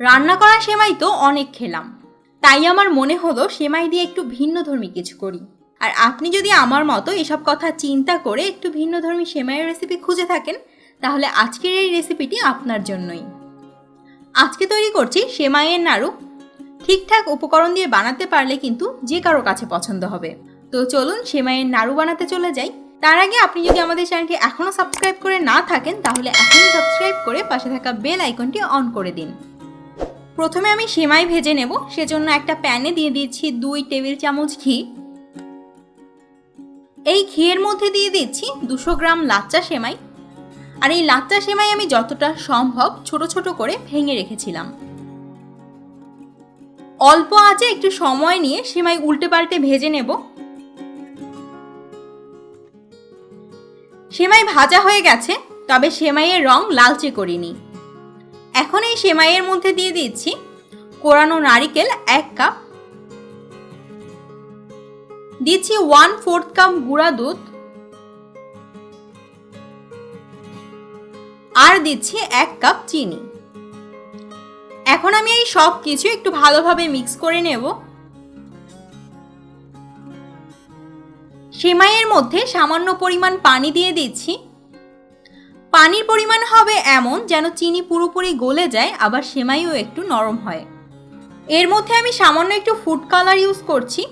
রান্না করা সেমাই তো অনেক খেলাম। তাই আমার মনে হলো সেমাই দিয়ে একটু ভিন্নধর্মী কিছু করি। আর আপনি যদি আমার মতো এসব কথা চিন্তা করে একটু ভিন্নধর্মী সেমাইয়ের রেসিপি খুঁজে থাকেন, তাহলে আজকের এই রেসিপিটি আপনার জন্যই। আজকে তৈরি করছি সেমাইয়ের নাড়ু। ঠিকঠাক উপকরণ দিয়ে বানাতে পারলে কিন্তু যে কারও কাছে পছন্দ হবে। তো চলুন সেমাইয়ের নাড়ু বানাতে চলে যাই। তার আগে আপনি যদি আমাদের চ্যানেলটি এখনও সাবস্ক্রাইব করে না থাকেন, তাহলে এখনই সাবস্ক্রাইব করে পাশে থাকা বেল আইকনটি অন করে দিন। প্রথমে আমি সেমাই ভেজে নেব, সেজন্য একটা প্যানে দিয়ে দিচ্ছি দুই টেবিল চামচ ঘি। এই ঘিয়ের মধ্যে দিয়ে দিচ্ছি দুশো গ্রাম লাচ্চা সেমাই। আর এই লাচ্চা সেমাই আমি যতটা সম্ভব ছোট ছোট করে ভেঙে রেখেছিলাম। অল্প আঁচে একটু সময় নিয়ে সেমাই উল্টে পাল্টে ভেজে নেব। সেমাই ভাজা হয়ে গেছে, তবে সেমাইয়ের রং লালচে করিনি। এখন এই সেমাইয়ের মধ্যে দিয়ে দিচ্ছি। কোরানো নারিকেল এক কাপ। দিচ্ছি ওয়ান ফোর্থ কাপ গুঁড়া দুধ। আর দিচ্ছি এক কাপ চিনি। এখন আমি এই সব কিছু একটু ভালোভাবে মিক্স করে নেব। সেমাইয়ের মধ্যে সামান্য পরিমাণ পানি দিয়ে দিচ্ছি। পানির পরিমাণ হবে এমন যেন চিনি পুরোপুরি গলে যায়, আবার সেমাইও একটু নরম হয়। এর মধ্যে আমি সামান্য একটু ফুড কালার ইউজ করছি।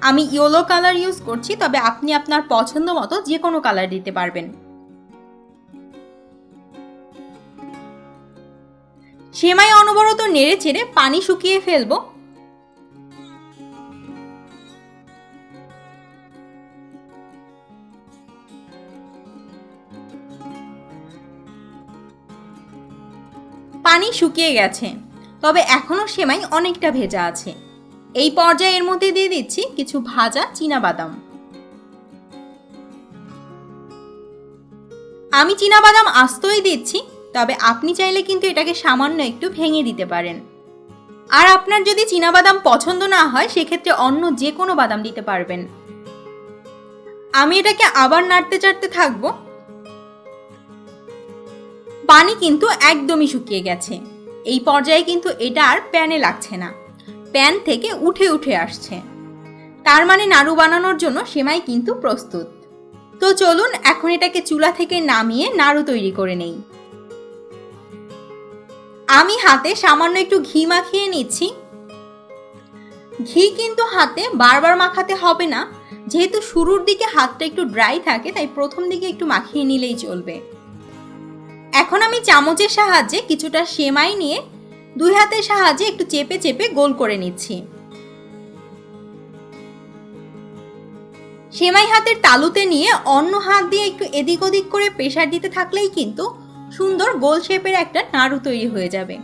আমি ইয়েলো কালার ইউজ করছি, তবে আপনি আপনার পছন্দ মতো যে কোনো কালার দিতে পারবেন। সেমাই অনবরত নেড়ে চেড়ে পানি শুকিয়ে ফেলব। পানি শুকিয়ে গেছে। তবে এখনও সেমাই অনেকটা ভেজা আছে। এই পর্যায়ে এর মধ্যে দিয়ে দিচ্ছি কিছু ভাজা বাদাম আমি বাদাম আস্তই দিচ্ছি, তবে আপনি চাইলে কিন্তু এটাকে সামান্য একটু ভেঙে দিতে পারেন। আর আপনার যদি বাদাম পছন্দ না হয়, সেক্ষেত্রে অন্য যে কোনো বাদাম দিতে পারবেন। আমি এটাকে আবার নাড়তে চাড়তে থাকব। পানি কিন্তু একদমই শুকিয়ে গেছে। এই পর্যায়ে কিন্তু এটা আর প্যানে লাগছে না। প্যান থেকে উঠে উঠে আসছে। তার মানে নাড়ু বানানোর জন্য সেমাই কিন্তু প্রস্তুত। তো চলুন এখন এটাকে চুলা থেকে নামিয়ে নাড়ু তৈরি করে নেই। আমি হাতে সামান্য একটু ঘি মাখিয়ে নিচ্ছি। ঘি কিন্তু হাতে বারবার মাখাতে হবে না। যেহেতু শুরুর দিকে হাতটা একটু ড্রাই থাকে, তাই প্রথম দিকে একটু মাখিয়ে নিলেই চলবে। এখন আমি চামচের সাহায্যে কিছুটা সেমাই নিয়ে দুই হাতের সাহায্যে একটু চেপে চেপে গোল করে নিচ্ছি। সেমাই হাতের তালুতে নিয়ে অন্য হাত দিয়ে একটু এদিক ওদিক করে প্রেশার দিতে থাকলেই কিন্তু সুন্দর গোল শেপের একটা নাড়ু তৈরি হয়ে যাবে।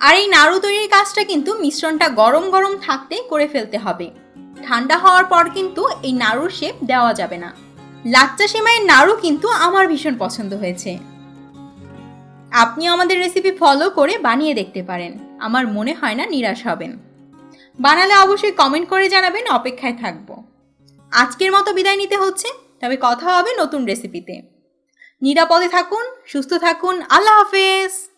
আর এই নাড়ু তৈরির কাজটা কিন্তু মিশ্রণটা গরম গরম থাকতেই করে ফেলতে হবে। ঠান্ডা হওয়ার পর কিন্তু এই নাড়ুর শেপ দেওয়া যাবে না। লাচ্চা সেমাইয়ের নাড়ু কিন্তু আমার ভীষণ পছন্দ হয়েছে। আপনি আমাদের রেসিপি ফলো করে বানিয়ে দেখতে পারেন। আমার মনে হয় না নিরাশ হবেন। বানালে অবশ্যই কমেন্ট করে জানাবেন, অপেক্ষায় থাকব। আজকের মতো বিদায় নিতে হচ্ছে, তবে কথা হবে নতুন রেসিপিতে নিরাপদে থাকুন, সুস্থ থাকুন, আল্লাহ হাফেজ!